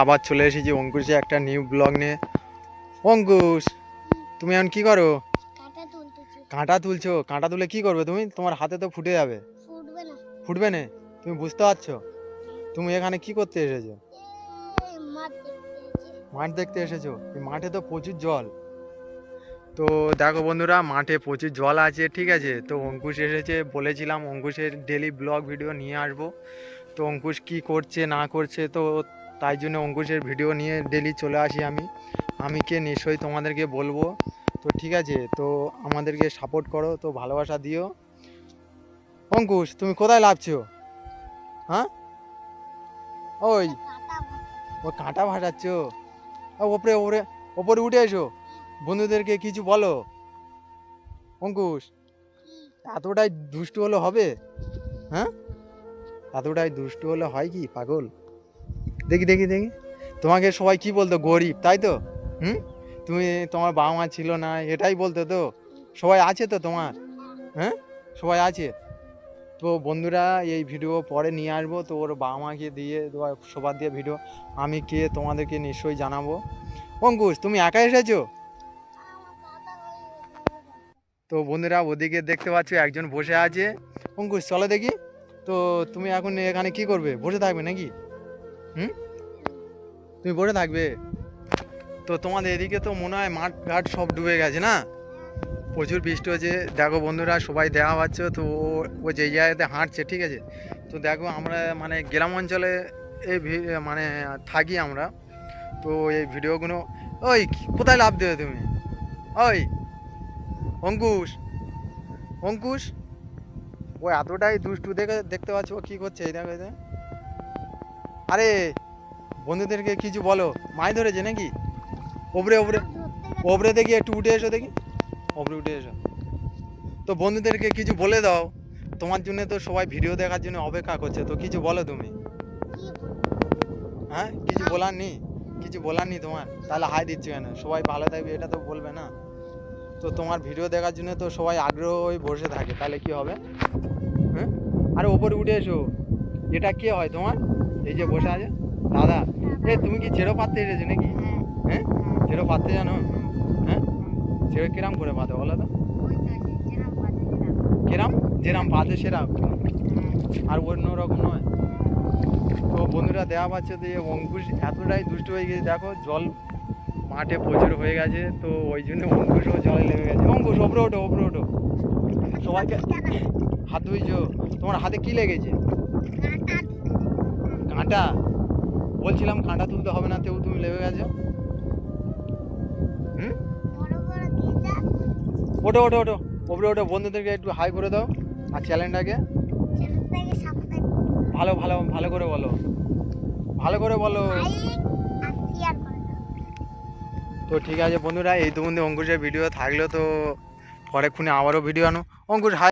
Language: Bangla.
আবার চলে এসেছি অঙ্কুশে একটা নিউ ব্লগ নিয়ে। অঙ্কুশ তুমি এখন কি করো? কাঁটা তুলছো? কাঁটা তুলে কি করবে তুমি? তোমার হাতে তো ফুটে যাবে। ফুটবে না। তুমি বুঝতে পারছ? তুমি এখানে কি করতে এসেছ? মাঠ দেখতে এসেছ। মাঠে তো প্রচুর জল। তো দেখো বন্ধুরা মাঠে প্রচুর জল আছে ঠিক আছে? তো অঙ্কুশ এসেছে বলেছিলাম অঙ্কুশের ডেলি ব্লগ ভিডিও নিয়ে আসব। তো অঙ্কুশ কি করছে না করছে তো তাই জন্য অঙ্কুশের ভিডিও নিয়ে ডেলি চলে আসি আমি। আমি কে নিশ্চয়ই তোমাদেরকে বলব। তো ঠিক আছে, তো আমাদেরকে সাপোর্ট করো, তো ভালোবাসা দিও। অঙ্কুশ, তুমি কোথায় লাভছো হ্যাঁ? ওই, ও কাঁটা ভাসাচ্ছ? ওপরে ওপরে ওপরে উঠে এসো। বন্ধুদেরকে কিছু বলো। অঙ্কুশ, এতটাই দুষ্টু হলে হবে? হ্যাঁ? এতটাই দুষ্টু হলে হয় কি, পাগল? দেখি দেখি দেখি। তোমাকে সবাই কি বলতো? গরিব, তাই তো? হুম? তুমি তোমার বাবা মা ছিল না, এটাই বলতো তো? সবাই আছে তো তোমার? হ্যাঁ? সবাই আছে? তো বন্ধুরা, এই ভিডিও পরে নিয়ে আসব। তো ওর বাবা মাকে দিয়ে দেওয়া সবার দিয়ে ভিডিও। আমি কে, তোমাদেরকে নিশ্চয়ই জানাব। অঙ্কুশ তুমি একা এসেছ? তো বন্ধুরা, ওদিকে দেখতে পাচ্ছ একজন বসে আছে। অঙ্কুশ চলো দেখি। তো তুমি এখন এখানে কি করবে? বসে থাকবে নাকি? হুম? তুমি বসে থাকবে। তো তোমাদের এদিকে তো মনে হয় মাঠ ঘাট সব ডুবে গেছে না? প্রচুর বৃষ্টি হচ্ছে। দেখো বন্ধুরা, সবাই দেখা পাচ্ছ, তো ও- যেই জায়গাতে হাঁটছে, ঠিক আছে? তো দেখো আমরা মানে গ্রাম অঞ্চলে এই মানে থাকি আমরা। তো এই ভিডিওগুলো, ওই কোথায় লাভ দেবে তুমি? ওই, অঙ্কুশ অঙ্কুশ? ও এতটাই দুষ্টু দেখে, দেখতে পাচ্ছ ও কি করছে, এই দেখো এই দেখো। আরে, বন্ধুদেরকে কিছু বলো, মাছ ধরেছে নাকি? ওপরে ওপরে ওপরে দেখি একটু উঠে এসো দেখি। ওপরে উঠে এসো। তো বন্ধুদেরকে কিছু বলে দাও, তোমার জন্য তো সবাই ভিডিও দেখার জন্য অপেক্ষা করছে, তো কিছু বলো তুমি। হ্যাঁ কিছু বলার নেই, কিছু বলার নেই তোমার, তাহলে হাই দিচ্ছ কেন? সবাই ভালো থাকবে, এটা তো বলবে না। তো তোমার ভিডিও দেখার জন্য তো সবাই আগ্রহ হয়ে বসে থাকে, তাহলে কি হবে? হ্যাঁ? আরে, ওপরে উঠে এসো। এটা কে হয় তোমার? এই যে বসে আছে? দাদা এ তুমি কি ছেড়ো পাততে এসেছ নাকি? হ্যাঁ। হ্যাঁ? ছেড়ো পাততে জানো? হ্যাঁ। ছেড়ো কিরাম করে পাতে বলো তো? কিরাম? যেরাম পাতে সেরাম। আর অন্য রকম নয়। তো বন্ধুরা দেওয়া পাচ্ছে তো এই অঙ্কুশ এতটাই দুষ্ট হয়ে গেছে। দেখো জল মাঠে প্রচুর হয়ে গেছে। তো ওই জন্য অঙ্কুশও জলে লেগে গেছে। অঙ্কুশ ওপরে ওঠো ওপরে ওঠো। সবাইকে হাত ধুইছো। তোমার হাতে কি লেগেছে? কাটা বলছিলাম কাঁটা তুলতে হবে না, তেও তুমি লেগে গেছো। হুম? ওঠো ওঠো ওঠো। ওপরে, ওঠো। বন্ধুদেরকে একটু হাই করে দাও। আর চ্যালেঞ্জটাকে ভালো ভালো ভালো করে বলো। ভালো করে বলো। তো ঠিক আছে বন্ধুরা, এই তো বন্ধু অঙ্কুশের ভিডিও থাকলেও তো পরেক্ষণে আবারও ভিডিও আনো। অঙ্কুশ হাই